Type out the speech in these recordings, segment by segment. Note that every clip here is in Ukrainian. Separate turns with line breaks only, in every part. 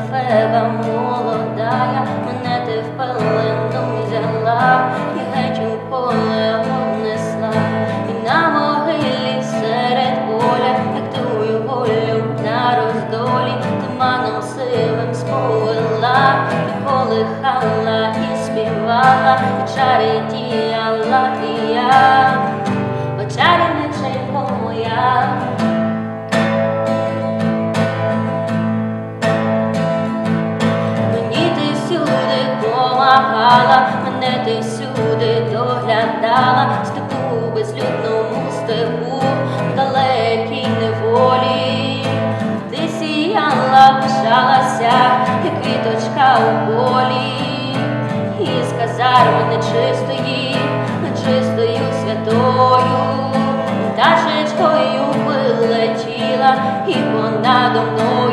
сестра молодая, мене ти в пелену взяла, і геть у поле обнесла, і на могилі серед поля, як тую волю на роздолі, туманом сивим сповела, і колихала, і співала, і чари діяла, і я, о чарівниченько моя. У полі, і з казарми нечистої, нечистою святою, пташечкою вилетіла і вона до мною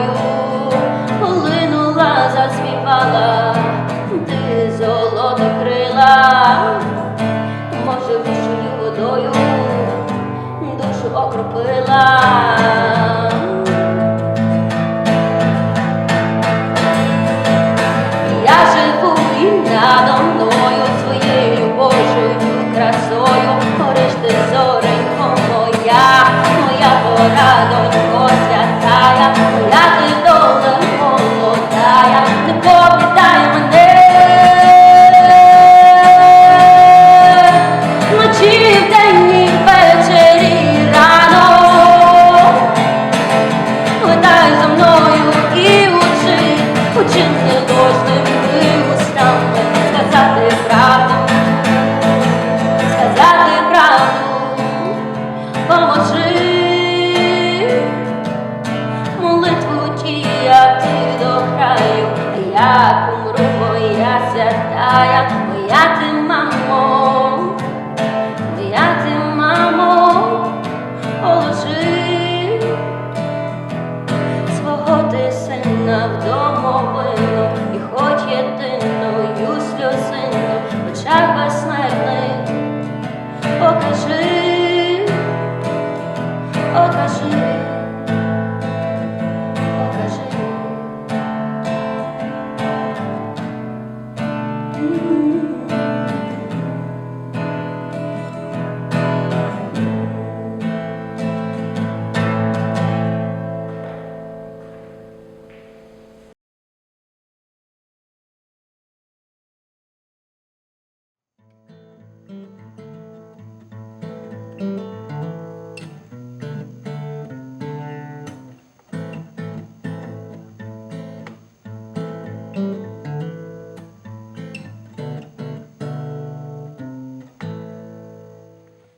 святая, моя ти мамо, моя ти мамо, положи свого ти сина в домовину, і хоч єдиною сльозину в очах безсмертних, покажи, покажи.
thank you